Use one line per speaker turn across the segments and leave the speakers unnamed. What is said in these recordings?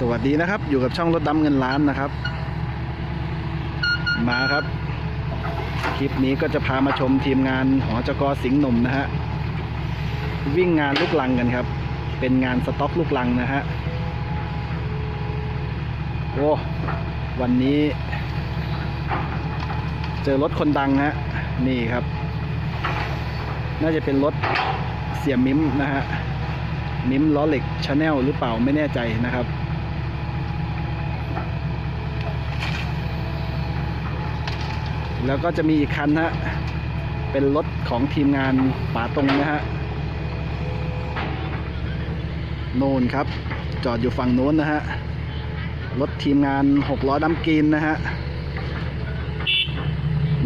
สวัสดีนะครับ อยู่กับช่องรถดำเงินล้านนะครับ มาครับ คลิปนี้ก็จะพามาชมทีมงานหอจกสิงห์หนุ่มนะฮะวิ่งงานลูกลังกันครับ เป็นงานสต็อกลูกลังนะฮะโอ้วันนี้ เจอรถคนดังฮะนี่ครับ น่าจะเป็นรถเสียมิมนะฮะมิมล้อเหล็กชาแนลหรือเปล่าไม่แน่ใจนะครับ แล้วก็จะมีอีกคันฮะ เป็นรถของทีมงานป่าตรงนะฮะ โน่นครับ จอดอยู่ฝั่งโน้นนะฮะ รถทีมงานหกล้อดำกรีนนะฮะ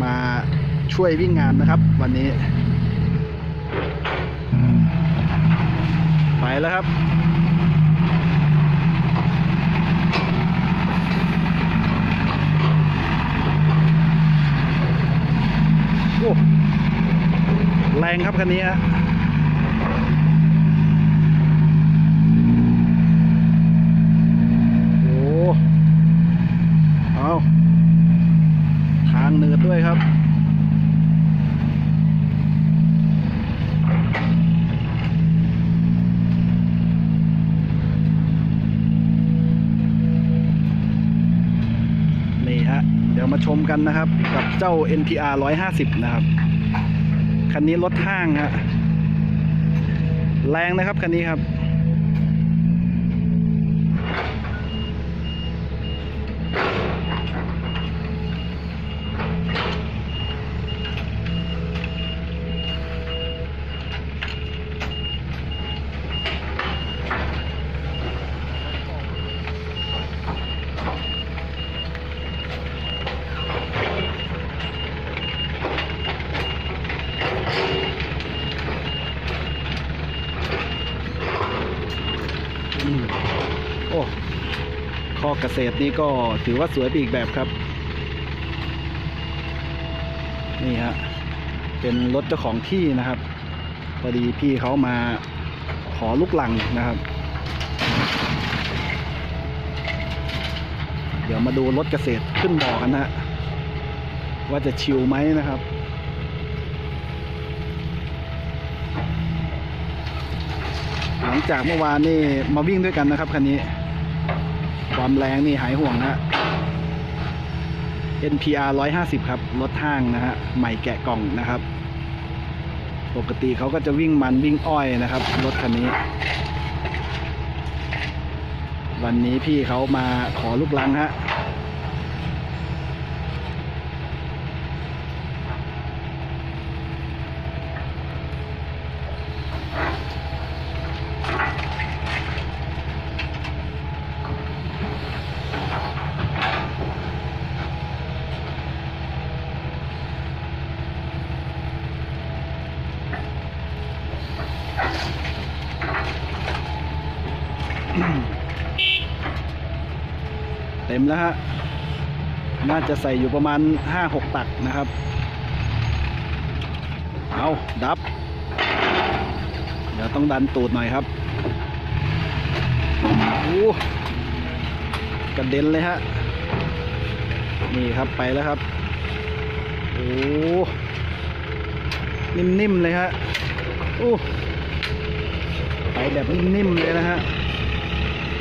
มาช่วยวิ่งงานนะครับ วันนี้ ไปแล้วครับ โอ้แรง ครับคันนี้ฮะโอ้เอาทางเนืดด้วยครับนี่ฮะเดี๋ยวมาชมกันนะครับ กับเจ้า NPR 150 นะครับ คันนี้รถห้างฮะแรงนะครับคันนี้ครับ ษตรนี่ก็ถือว่าสวยไปอีกแบบครับ นี่ฮะเป็นรถเจ้าของที่นะครับพอดีพี่เขามาขอลูกหลังนะครับ เดี๋ยวมาดูรถเกษตรขึ้นบ่อกันนะฮะว่าจะชิวไหมนะครับหลังจากเมื่อวานนี่มาวิ่งด้วยกันนะครับคันนี้ ความแรงนี่หายห่วงนะ NPR 150 ครับ รถห้างนะฮะ ใหม่แกะกล่องนะครับ ปกติเขาก็จะวิ่งมันวิ่งอ้อยนะครับ รถคันนี้ วันนี้พี่เขามาขอลูกลังฮะ เต็มแล้วฮะ น่าจะใส่อยู่ประมาณห้าหกตักนะครับ เอาดับ เดี๋ยวต้องดันตูดหน่อยครับโอ้กระเด็นเลยฮะ นี่ครับไปแล้วครับ โอ้นิ่มๆเลยฮะโอ้ไปแบบนิ่มๆเลยนะฮะ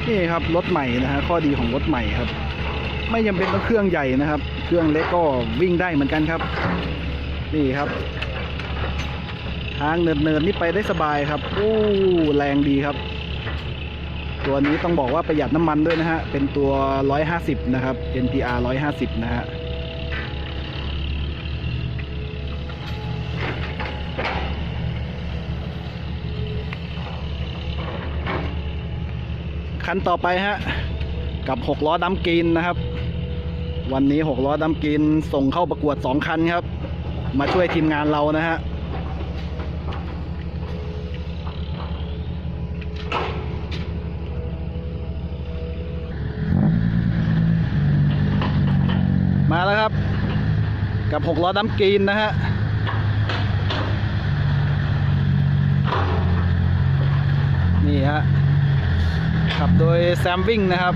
นี่ครับรถใหม่นะฮะข้อดีของรถใหม่ครับ ไม่จำเป็นต้องเครื่องใหญ่นะครับ เครื่องเล็กก็วิ่งได้เหมือนกันครับ นี่ครับ ทางเนินๆนี่ไปได้สบายครับโอ้แรงดีครับ ตัวนี้ต้องบอกว่าประหยัดน้ำมันด้วยนะฮะ เป็นตัว 150 นะครับ NPR 150 นะฮะคันต่อไปฮะ กับ 6 ล้อดำกรีนนะครับ วันนี้6ล้อดำกรีนส่งเข้าประกวด2คันครับ มาช่วยทีมงานเรานะฮะมาแล้วครับ กับ6ล้อดำกรีนนะฮะนี่ฮะขับโดยแซมวิ่งนะครับ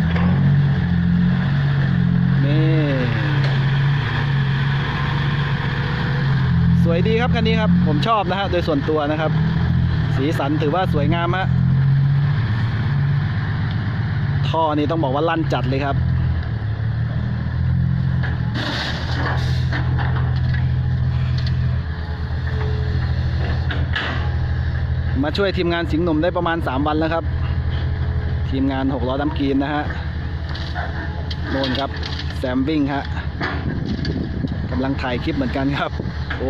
นี่สวยดีครับคันนี้ครับ ผมชอบนะฮะโดยส่วนตัวนะครับ สีสันถือว่าสวยงามฮะท่อนี้ต้องบอกว่าลั่นจัดเลยครับมาช่วยทีมงานสิงห์หนุ่มได้ประมาณ 3 วันแล้วครับ ทีมงาน6ล้อดำกรีนนะฮะโน่นครับ แซมวิ่งฮะกำลังถ่ายคลิปเหมือนกันครับ โอ้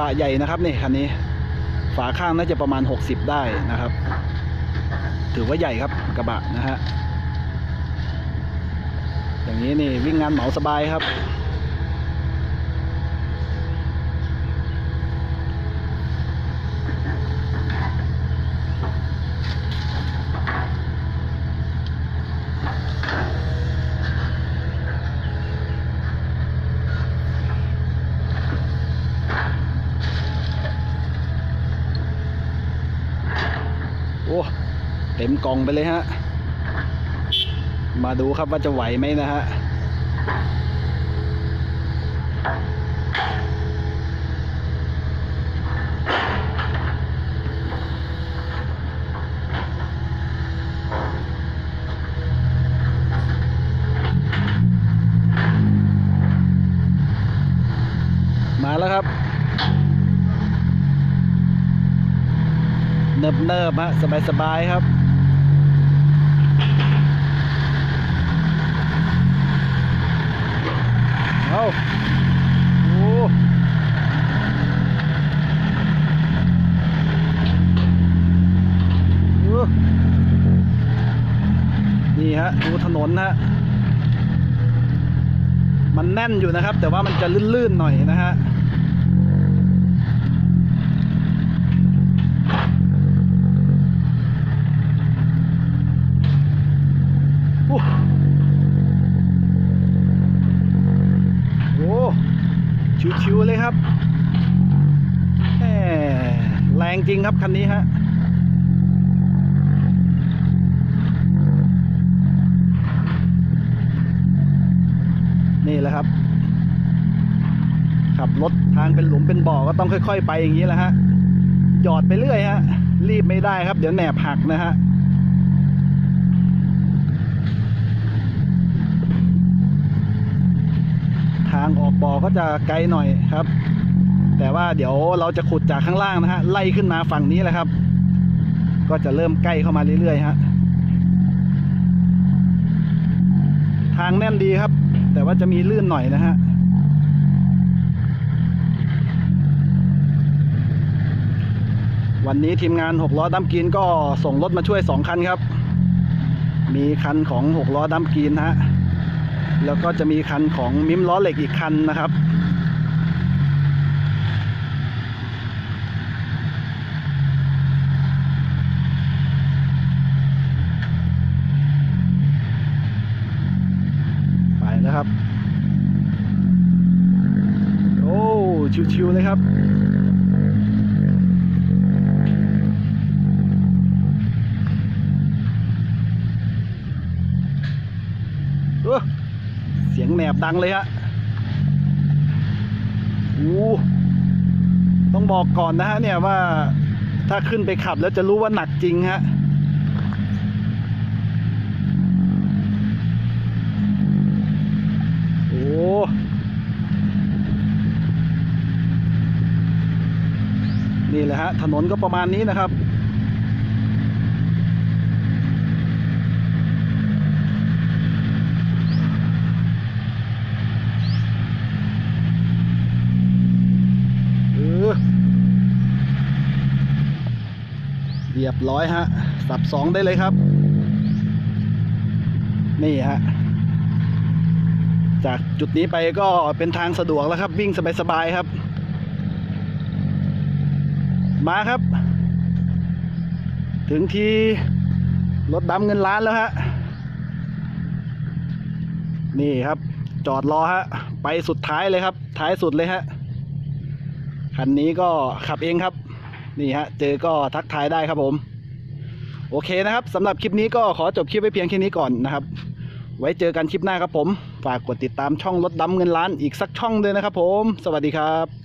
บะใหญ่นะครับนี่คันนี้ ฝาข้างน่าจะประมาณ 60 ได้นะครับ ถือว่าใหญ่ครับกระบะนะฮะอย่างนี้นี่วิ่งงานเหมาสบายครับ อ้เต็มกล่องไปเลยฮะ มาดูครับว่าจะไหวไหมนะฮะ มาแล้วครับ เนิบเนิบๆฮะสบายสบายๆครับเอาโอ้โอ้นี่ฮะดูถนนฮะ มันแน่นอยู่นะครับ แต่ว่ามันจะลื่นๆหน่อยนะฮะ โอ้โหชิวๆเลยครับแหมแรง จริงครับคันนี้ฮะนี่แหละครับ ขับรถทางเป็นหลุมเป็นบ่อก็ต้องค่อย ๆ ไปอย่างนี้แหละฮะหยอดไปเรื่อยฮะ รีบไม่ได้ครับ เดี๋ยวแหนบหักนะฮะทางออกบ่อก็จะไกลหน่อยครับ แต่ว่าเดี๋ยวเราจะขุดจากข้างล่างนะฮะไล่ขึ้นมาฝั่งนี้แหละครับ ก็จะเริ่มใกล้เข้ามาเรื่อยๆฮะทางแน่นดีครับ แต่ว่าจะมีลื่นหน่อยนะฮะวันนี้ทีมงาน6ล้อดัมกินก็ส่งรถมาช่วย 2 คันครับ มีคันของ6ล้อดัมกินฮะแล้วก็จะมีคันของมิมล้อเหล็กอีกคันนะครับ ไปแล้วครับ โอ้ชิวๆเลยครับเออเสียงแหนบดังเลยฮะโอ้ต้องบอกก่อนนะฮะเนี่ยว่าถ้าขึ้นไปขับแล้วจะรู้ว่าหนักจริงฮะ โอ้ นี่แหละฮะถนนก็ประมาณนี้นะครับเรียบร้อยฮะ สับสองได้เลยครับ นี่ฮะ จากจุดนี้ไปก็เป็นทางสะดวกแล้วครับ วิ่งสบายๆครับ มาครับ ถึงที่รถดำเงินล้านแล้วฮะ นี่ครับ จอดรอฮะ ไปสุดท้ายเลยครับ ท้ายสุดเลยฮะ คันนี้ก็ขับเองครับ นี่ฮะ เจอก็ทักทายได้ครับผม โอเคนะครับสำหรับคลิปนี้ก็ขอจบคลิปไว้เพียงแค่นี้ก่อนนะครับ ไว้เจอกันคลิปหน้าครับผม ฝากกดติดตามช่องรถดำเงินล้านอีกสักช่องด้วยนะครับผม สวัสดีครับ